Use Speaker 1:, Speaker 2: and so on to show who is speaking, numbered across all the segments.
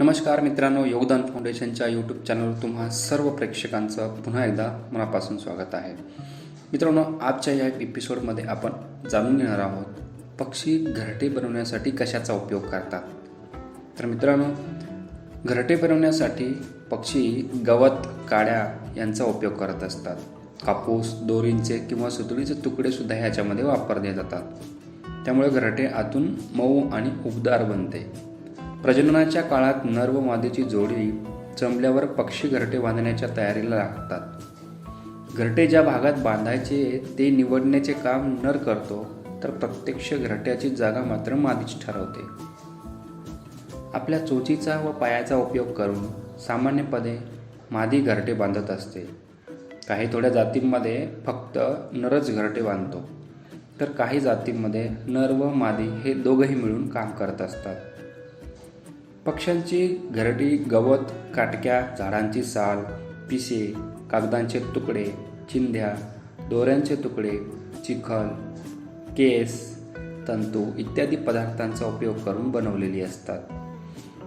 Speaker 1: नमस्कार मित्रांनो योगदान फाउंडेशनच्या यूट्यूब चॅनलवर तुम्हा सर्व प्रेक्षकांचं पुन्हा एकदा मनापासून स्वागत आहे. मित्रांनो आजच्या या एपिसोडमध्ये आपण जाणून घेणार आहोत पक्षी घरटे बनवण्यासाठी कशाचा उपयोग करतात? तर मित्रांनो घरटे बनवण्यासाठी पक्षी गवत काड्या यांचा उपयोग करत असतात. कापूस दोरींचे किंवा सुतळीचे तुकडे सुद्धा ह्याच्यामध्ये वापरले जातात. त्यामुळे घराटे आतून मऊ आणि उबदार बनते. प्रजननाच्या काळात नर व मादीची जोडी जमल्यावर पक्षी घरटे बांधण्याच्या तयारीला लागतात. घरटे ज्या भागात बांधायचे ते निवडण्याचे काम नर करतो तर प्रत्यक्ष घरट्याची जागा मात्र मादीच ठरवते. आपल्या चोचीचा व पायाचा उपयोग करून सामान्यपणे मादी घरटे बांधत असते. काही थोड्या जातींमध्ये फक्त नरच घरटे बांधतो. तर काही जातींमध्ये नर व मादी हे दोघंही मिळून काम करत असतात. पक्ष्यांची घरटी गवत काटक्या झाडांची साल पिसे कागदांचे तुकडे चिंध्या दोऱ्यांचे तुकडे चिखल केस तंतू इत्यादी पदार्थांचा उपयोग करून बनवलेली असतात.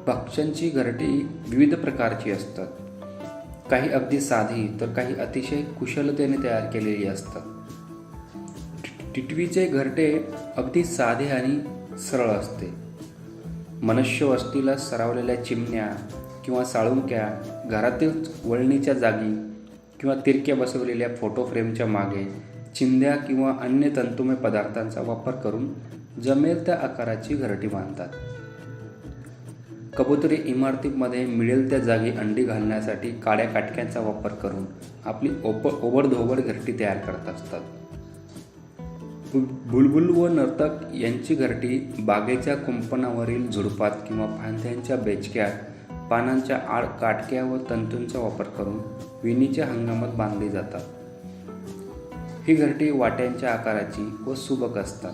Speaker 1: पक्ष्यांची घरटी विविध प्रकारची असतात. काही अगदी साधी तर काही अतिशय कुशलतेने तयार केलेली असतात. टिटवीचे घरटे अगदी साधे आणि सरळ असते. मनुष्य वस्तीला सरावलेल्या चिमण्या किंवा साळुंक्या घरातील वळणीच्या जागी किंवा तिरक्या बसवलेल्या फोटो फ्रेमच्या मागे चिंध्या किंवा अन्य तंतुमय पदार्थांचा वापर करून जमेल त्या आकाराची घरटी बांधतात. कबुतरी इमारतीमध्ये मिळेल त्या जागी अंडी घालण्यासाठी काड्या काटक्यांचा वापर करून आपली ओप ओबडधोबड घरटी तयार करत असतात. बुलबुल व नर्तक यांची घरटी बागेच्या कुंपणावरील झुडपात किंवा फांद्यांच्या बेचक्यात पानांच्या आड काटक्या व तंतूंचा वापर करून विणीच्या हंगामात बांधली जातात. ही घरटी वाट्यांच्या आकाराची व सुबक असतात.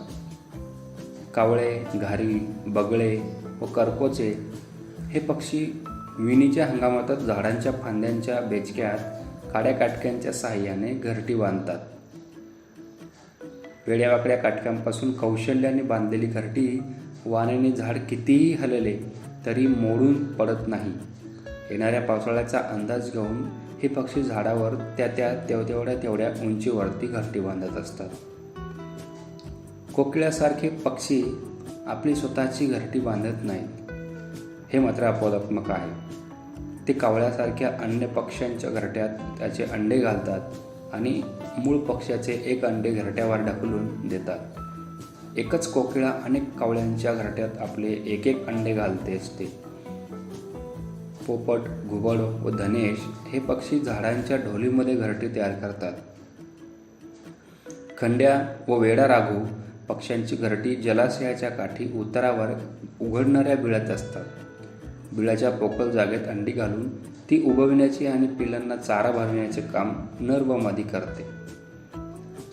Speaker 1: कावळे घारी बगळे व करकोचे हे पक्षी विणीच्या हंगामातच झाडांच्या फांद्यांच्या बेचक्यात काड्या काटक्यांच्या साहाय्याने घरटी बांधतात. वेड्यावाकड्या काटकांपासून कौशल्याने बांधलेली घरटी वाण्याने झाड कितीही हलले तरी मोडून पडत नाही. येणाऱ्या पावसाळ्याचा अंदाज घेऊन हे पक्षी झाडावर त्या त्या तेवढ्या तेवढ्या उंचीवरती घरटी बांधत असतात. कोकिळ्यासारखे पक्षी आपली स्वतःची घरटी बांधत नाहीत. हे मात्र अपवादात्मक आहे. ते कावळ्यासारख्या अन्य पक्ष्यांच्या घरट्यात त्याचे अंडे घालतात आणि मूळ पक्ष्याचे एक अंडे घरट्यावर ढकलून देतात. एकच कोकिळा अनेक कावळ्यांच्या घरट्यात आपले एक एक अंडे घालते असते. पोपट घुबड व धनेश हे पक्षी झाडांच्या ढोलीमध्ये घरटे तयार करतात. खंड्या व वेडा राघू पक्ष्यांची घरटी जलाशयाच्या काठी उतारावर उघडणाऱ्या बिळात असतात. बिळाच्या पोकळ जागेत अंडी घालून ती उबविण्याचे आणि पिलांना चारा भरविण्याचे काम नर व मादी करते.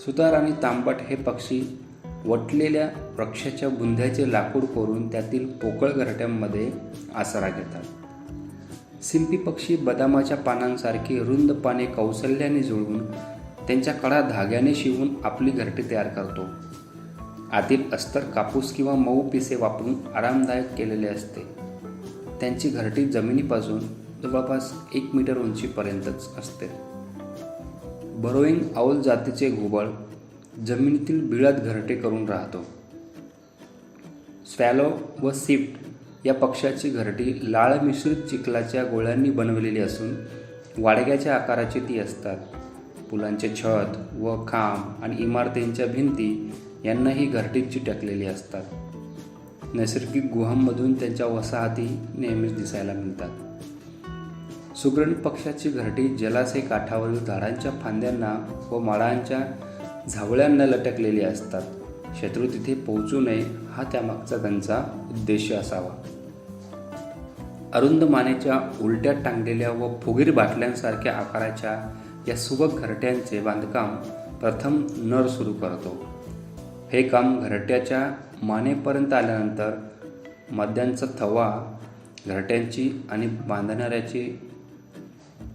Speaker 1: सुतार आणि तांबट हे पक्षी वटलेल्या वृक्षाच्या बुंध्याचे लाकूड कोरून त्यातील पोकळ घरट्यांमध्ये आसरा घेतात. सिंपी पक्षी बदामाच्या पानांसारखी रुंद पाने कौशल्याने जुळवून त्यांच्या कडा धाग्याने शिवून आपली घरटी तयार करतो. आतील अस्तर कापूस किंवा मऊ पिसे वापरून आरामदायक केलेले असते. त्यांची घरटी जमिनीपासून जवळपास एक मीटर उंचीपर्यंतच असते. बरोईंग औल जातीचे घुबळ जमिनीतील बिळात घरटे करून राहतो. स्वॅलो व सिफ्ट या पक्ष्याची घरटी लाळ मिश्रित चिखलाच्या गोळ्यांनी बनवलेली असून वाडग्याच्या आकाराची ती असतात. पुलांचे छत व खांब आणि इमारतींच्या भिंती यांनाही घरटीत चिटकलेली असतात. नैसर्गिक गुहांमधून त्यांच्या वसाहती नेहमीच दिसायला मिळतात. सुग्रण पक्षाची घरटी जलाशय काठावरील झाडांच्या फांद्यांना व माळांच्या झावळ्यांना लटकलेली असतात. शत्रू तिथे पोहोचू नये हा त्यामागचा त्यांचा उद्देश असावा. अरुंद मानेच्या उलट्या टांगलेल्या व फुगीर बाटल्यांसारख्या आकाराच्या या सुबक घरट्यांचे बांधकाम प्रथम नर सुरू करतो. हे काम घरट्याच्या मानेपर्यंत आल्यानंतर मद्यांचा थवा घरट्यांची आणि बांधणाऱ्याची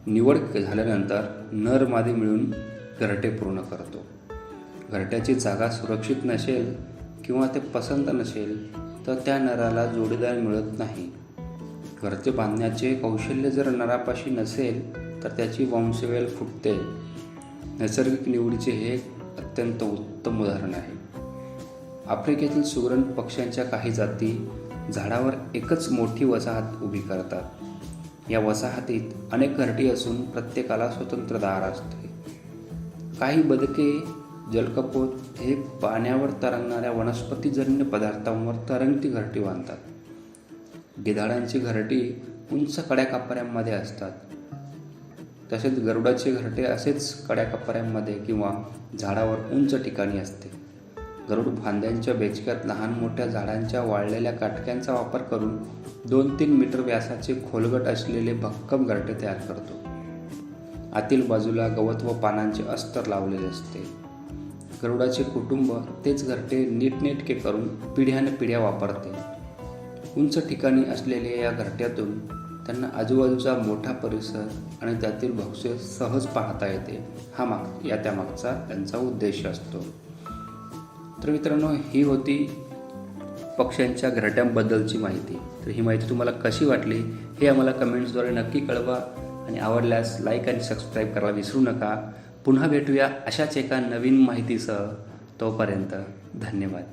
Speaker 1: निवड झाल्यानंतर नर मादी मिळून घरटे पूर्ण करतो. घरट्याची जागा सुरक्षित नसेल किंवा ते पसंत नसेल तर त्या नराला जोडीदार मिळत नाही. घरचे बांधण्याचे कौशल्य जर नरापाशी नसेल तर त्याची वंशवेल फुटते. नैसर्गिक निवडीचे हे अत्यंत उत्तम उदाहरण आहे. आफ्रिकेतील सुगरण पक्ष्यांच्या काही जाती झाडावर एकच मोठी वसाहत उभी करतात. या वसाहतीत अनेक घरटी असून प्रत्येकाला स्वतंत्र दार असते. काही बदके जलकपोत हे पाण्यावर तरंगणाऱ्या वनस्पतीजन्य पदार्थांवर तरंगती घरटी बांधतात. गिधाडांची घरटी उंच कड्या कापऱ्यांमध्ये असतात. तसेच गरुडाचे घरटे असेच कड्याकपऱ्यांमध्ये किंवा झाडावर उंच ठिकाणी असते. गरुड फांद्यांच्या बेचक्यात लहान मोठ्या झाडांच्या वाळलेल्या काटक्यांचा वापर करून दोन तीन मीटर व्यासाचे खोलगट असलेले भक्कम घरटे तयार करतो. आतील बाजूला गवत व पानांचे अस्तर लावलेले असते. गरुडाचे कुटुंब तेच घरटे नीटनेटके करून पिढ्याने पिढ्या वापरते. उंच ठिकाणी असलेल्या या घरट्यातून त्यांना आजूबाजूचा मोठा परिसर आणि त्यातील भक्ष्य सहज पाहता येते. हा माग या त्यामागचा त्यांचा उद्देश असतो. तर मित्रांनो ही होती पक्ष्यांच्या घरट्यांबद्दलची माहिती. तर ही माहिती तुम्हाला कशी वाटली हे आम्हाला कमेंट्सद्वारे नक्की कळवा आणि आवडल्यास लाईक आणि सबस्क्राईब करायला विसरू नका. पुन्हा भेटूया अशाच एका नवीन माहितीसह. तोपर्यंत धन्यवाद.